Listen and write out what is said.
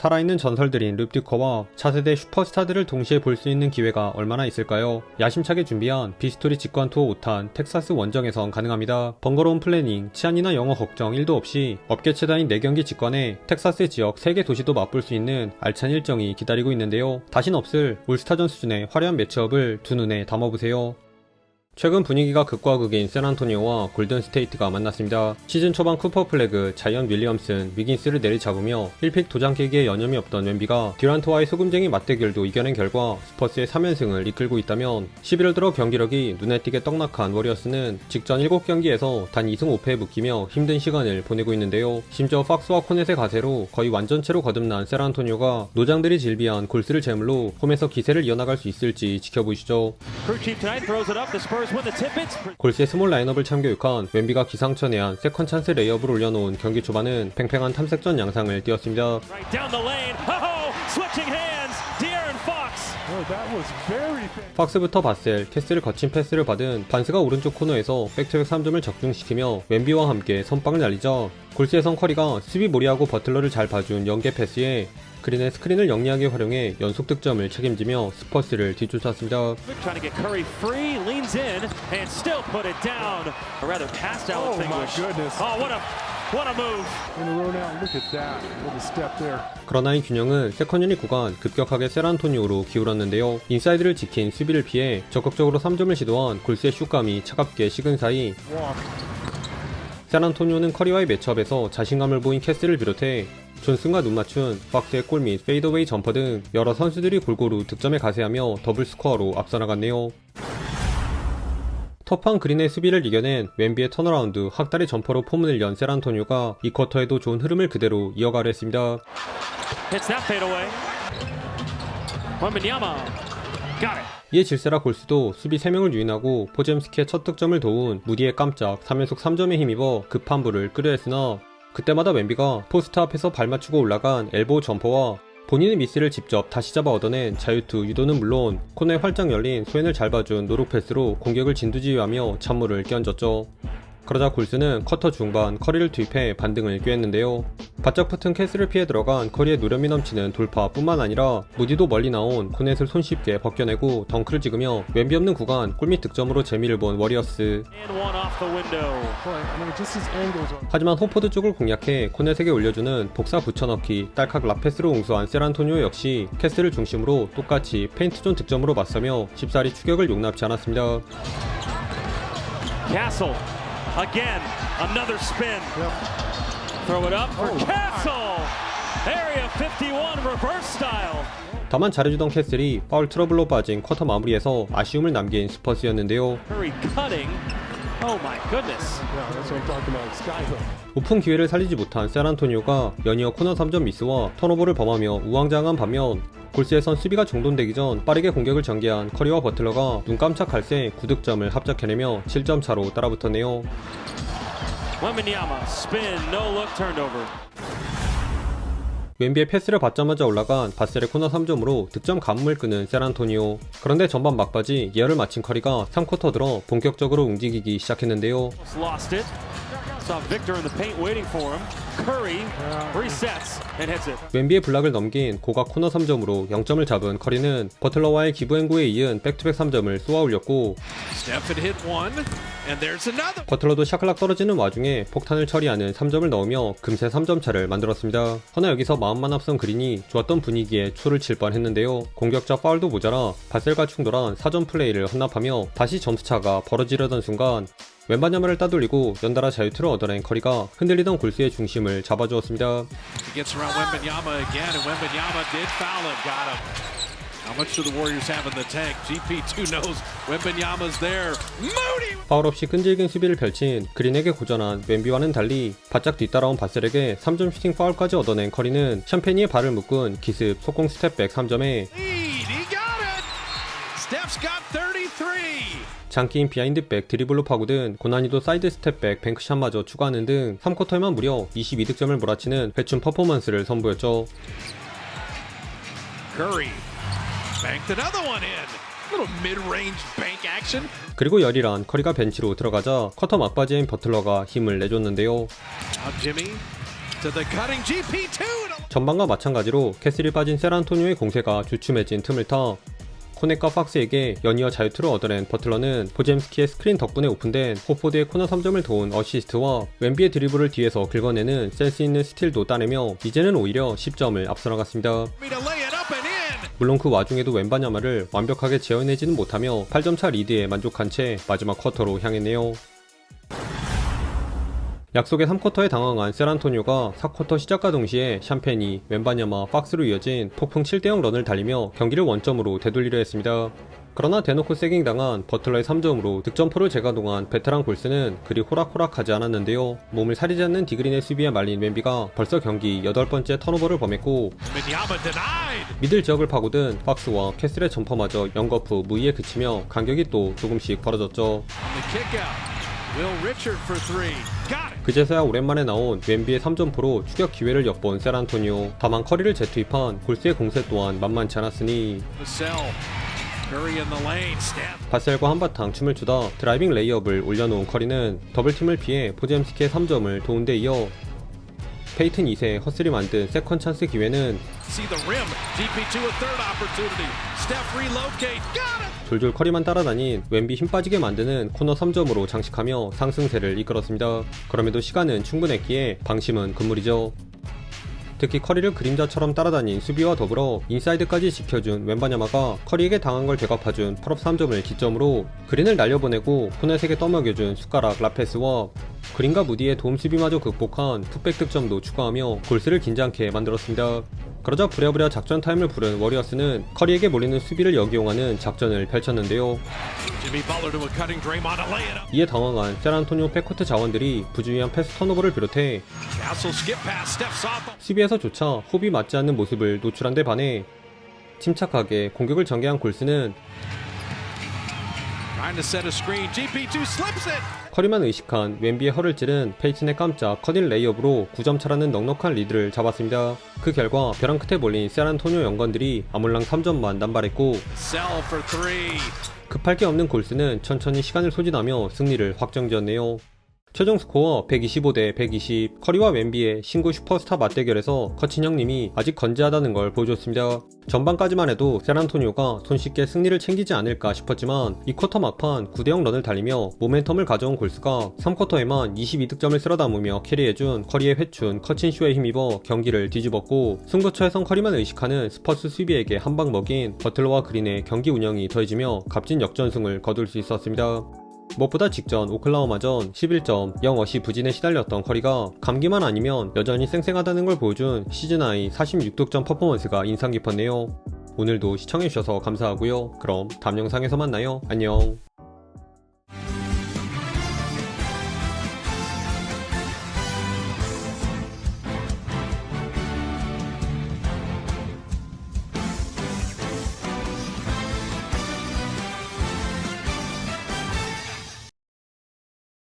살아있는 전설들인 릅듀커와 차세대 슈퍼스타들을 동시에 볼 수 있는 기회가 얼마나 있을까요? 야심차게 준비한 비스토리 직관 투어 5탄 텍사스 원정에선 가능합니다. 번거로운 플래닝, 치안이나 영어 걱정 1도 없이 업계 최다인 4경기 직관에 텍사스 지역 3개 도시도 맛볼 수 있는 알찬 일정이 기다리고 있는데요. 다신 없을 올스타전 수준의 화려한 매치업을 두 눈에 담아보세요. 최근 분위기가 극과 극인 샌안토니오와 골든스테이트가 만났습니다. 시즌 초반 쿠퍼 플래그, 자이언 윌리엄슨, 위긴스를 내리잡으며 1픽 도장 깨기에 여념이 없던 웬비가 듀란트와의 소금쟁이 맞대결도 이겨낸 결과 스퍼스의 3연승을 이끌고 있다면 11월 들어 경기력이 눈에 띄게 떡락한 워리어스는 직전 7경기에서 단 2승 5패에 묶이며 힘든 시간을 보내고 있는데요. 심지어 팍스와 코넷의 가세로 거의 완전체로 거듭난 샌안토니오가 노장들이 질비한 골스를 제물로 홈에서 기세를 이어나갈 수 있을지 지켜보시죠. 골스의 스몰 라인업을 참교육한 웬비가 기상천외한 세컨 찬스 레이업을 올려놓은 경기 초반은 팽팽한 탐색전 양상을 the lane. Oh. 팍스부터 바셀, 캐스를 거친 패스를 받은 반스가 오른쪽 코너에서 백투백 3점을 적중시키며 웬비와 함께 선빵을 날리자 골스에선 커리가 수비 무리하고 버틀러를 잘 봐준 연계 패스에 그린의 스크린을 영리하게 활용해 연속 득점을 책임지며 스퍼스를 뒤쫓았습니다. Oh. Oh. 그러나 이 균형은 세컨 유닛 구간 급격하게 세란토니오로 기울었는데요. 인사이드를 지킨 수비를 피해 적극적으로 3점을 시도한 골스의 슛감이 차갑게 식은 사이. 샌안토니오는 커리와의 매치업에서 자신감을 보인 캐스를 비롯해 존슨과 눈 맞춘 박스의 골 및 페이더웨이 점퍼 등 여러 선수들이 골고루 득점에 가세하며 더블 스코어로 앞서 나갔네요. 터프한 그린의 수비를 이겨낸 웬비의 턴어라운드 학다리 점퍼로 포문을 연 샌안토니오가 이 쿼터에도 좋은 흐름을 그대로 이어가려 했습니다. 이에 질세라 골스도 수비 3명을 유인하고 포잼스키의 첫 득점을 도운 무디의 깜짝 3연속 3점에 힘입어 급한 불을 끄려했으나 그때마다 웬비가 포스트 앞에서 발 맞추고 올라간 엘보우 점퍼와 본인의 미스를 직접 다시 잡아 얻어낸 자유투 유도는 물론 코너에 활짝 열린 소연을 잘 봐준 노룩 패스로 공격을 진두지휘하며 찬물을 끼얹었죠. 그러자 골스는 쿼터 중반 커리를 투입해 반등을 꾀했는데요. 바짝 붙은 캐스를 피해 들어간 커리의 노련미 넘치는 돌파뿐만 아니라 무디도 멀리 나온 코넷을 손쉽게 벗겨내고 덩크를 찍으며 왼비 없는 구간 골밑 득점으로 재미를 본 워리어스. 하지만 호포드 쪽을 공략해 코넷에게 올려주는 복사 붙여넣기 딸칵 라페스로 웅수한 세란토니오 역시 캐스를 중심으로 똑같이 페인트존 득점으로 맞서며 쉽사리 추격을 용납지 않았습니다. Castle. Again. Another spin. Throw it up for Oh. Castle. Area 51 reverse style. 다만 잘해주던 캐슬이 파울 트러블로 빠진 쿼터 마무리에서 아쉬움을 남긴 스퍼스였는데요. Curry cutting. Oh my goodness. Yeah, that's what I'm talking about. Sky hook. 오픈 기회를 살리지 못한 샌안토니오가 연이어 코너 3점 미스와 턴오버를 범하며 우왕좌왕한 반면 골스에선 수비가 정돈되기 전 빠르게 공격을 전개한 커리와 버틀러가 눈 깜짝할 새 9득점을 합작해내며 7점 차로 따라붙었네요. 웬비의 패스를 받자마자 올라간 바셀의 코너 3점으로 득점 가뭄을 끄는 샌안토니오. 그런데 전반 막바지 예열을 마친 커리가 3쿼터 들어 본격적으로 움직이기 시작했는데요. Almost lost it. Saw Victor in the paint waiting for him. Curry resets and hits it. 웬비의 블락을 넘긴 고각 코너 3점으로 0점을 잡은 커리는 버틀러와의 기부 행구에 이은 백투백 3점을 쏘아 올렸고. 버틀러도 샤클락 떨어지는 와중에 폭탄을 처리하는 3점을 넣으며 금세 3점 차를 만들었습니다. 허나 여기서 마음만 앞선 그린이 좋았던 분위기에 초를 칠 뻔했는데요. 공격자 파울도 모자라 바셀과 충돌한 사전 플레이를 헌납하며 다시 점수차가 벌어지려던 순간 왼반 야마를 따돌리고 연달아 자유투를 얻어낸 커리가 흔들리던 골스의 중심을 잡아주었습니다. Wembenyama again, and Wembenyama did foul him. Got him. How much do the Warriors have in the tank? GP2 knows Wembenyama's there. Moody! 파울 없이 끈질긴 수비를 펼친 그린에게 고전한 웬비와는 달리 바짝 뒤따라온 바셀에게 3점 슈팅 파울까지 얻어낸 커리는 샴페니의 발을 묶은 기습 속공 스텝백 3점에 Lead! He got it! Steph's got 33! 장기인 비하인드백 드리블로 파고든 고난이도 사이드 스텝백 뱅크샷마저 추가하는 등 3쿼터에만 무려 22득점을 몰아치는 회춘 퍼포먼스를 선보였죠. 그리고 열일한 커리가 벤치로 들어가자 쿼터 막바지엔 버틀러가 힘을 내줬는데요. Now Jimmy to the cutting GP2 and a 전반과 마찬가지로 캐슬이 빠진 세란토니오의 공세가 주춤해진 틈을 타 코넷과 박스에게 연이어 자유투를 얻어낸 버틀러는 보젬스키의 스크린 덕분에 오픈된 호포드의 코너 3점을 도운 어시스트와 웬비의 드리블을 뒤에서 긁어내는 센스 있는 스틸도 따내며 이제는 오히려 10점을 앞서 나갔습니다. 물론 그 와중에도 웬바냐마를 완벽하게 제어내지는 못하며 8점차 리드에 만족한 채 마지막 쿼터로 향했네요. 약속의 3쿼터에 당황한 세란토니오가 4쿼터 시작과 동시에 샴페니, 웬바냐마, 박스로 이어진 폭풍 7대0 런을 달리며 경기를 원점으로 되돌리려 했습니다. 그러나 대놓고 세깅 당한 버틀러의 3점으로 득점포를 재가동한 베테랑 골스는 그리 호락호락하지 않았는데요. 몸을 사리지 않는 디그린의 수비에 말린 웬비가 벌써 경기 8번째 턴오버를 범했고. 미들 지역을 파고든 박스와 캐슬의 점퍼마저 영거프 무의에 그치며 간격이 또 조금씩 벌어졌죠. 그제서야 오랜만에 나온 웬비의 3점포로 추격 기회를 엿본 세란토니오. 다만 커리를 재투입한 골스의 공세 또한 만만치 않았으니. 바셀과 한바탕 춤을 추다 드라이빙 레이업을 올려놓은 커리는 더블팀을 피해 포잼스키의 3점을 도운 데 이어 페이튼 2세 허슬이 만든 세컨 찬스 기회는 See the rim. GP2 a third opportunity. Steph relocate. Got it. 졸졸 커리만 따라다닌 웬비 힘 빠지게 만드는 코너 3점으로 장식하며 상승세를 이끌었습니다. 그럼에도 시간은 충분했기에 방심은 금물이죠. 특히 커리를 그림자처럼 따라다닌 수비와 더불어 인사이드까지 지켜준 웬바냐마가 커리에게 당한 걸 되갚아준 펄업 3점을 기점으로 그린을 날려보내고 코넷에게 떠먹여준 숟가락 라페스와 그린과 무디의 도움 수비마저 극복한 풋백 득점도 추가하며 골스를 긴장케 만들었습니다. 그러자 부랴부랴 작전 타임을 부른 워리어스는 커리에게 몰리는 수비를 역이용하는 작전을 펼쳤는데요. 이에 당황한 세란토니오 백코트 자원들이 부주의한 패스 턴오버를 비롯해 수비에서조차 호흡이 맞지 않는 모습을 노출한 데 반해 침착하게 공격을 전개한 골스는 trying to set a screen. GP2 slips it. 커리만 의식한 웬비의 허를 찌른 페이튼의 깜짝 커딜 레이업으로 9점 차라는 넉넉한 리드를 잡았습니다. 그 결과 벼랑 끝에 몰린 세란토니오 연건들이 아몰랑 3점만 남발했고. 급할 게 없는 골스는 천천히 시간을 소진하며 승리를 확정지었네요. 최종 스코어 125대 120 커리와 웬비의 신구 슈퍼스타 맞대결에서 커친 형님이 아직 건재하다는 걸 보여줬습니다. 전반까지만 해도 세란토니오가 손쉽게 승리를 챙기지 않을까 싶었지만 이 쿼터 막판 9대0 런을 달리며 모멘텀을 가져온 골스가 3쿼터에만 22득점을 쓸어 담으며 캐리해준 커리의 회춘 커친쇼에 힘입어 경기를 뒤집었고 승부처에선 커리만 의식하는 스퍼스 수비에게 한방 먹인 버틀러와 그린의 경기 운영이 더해지며 값진 역전승을 거둘 수 있었습니다. 무엇보다 직전 오클라호마전 11점 0어시 부진에 시달렸던 커리가 감기만 아니면 여전히 쌩쌩하다는 걸 보여준 시즌하이 46득점 퍼포먼스가 인상 깊었네요. 오늘도 시청해주셔서 감사하고요. 그럼 다음 영상에서 만나요. 안녕.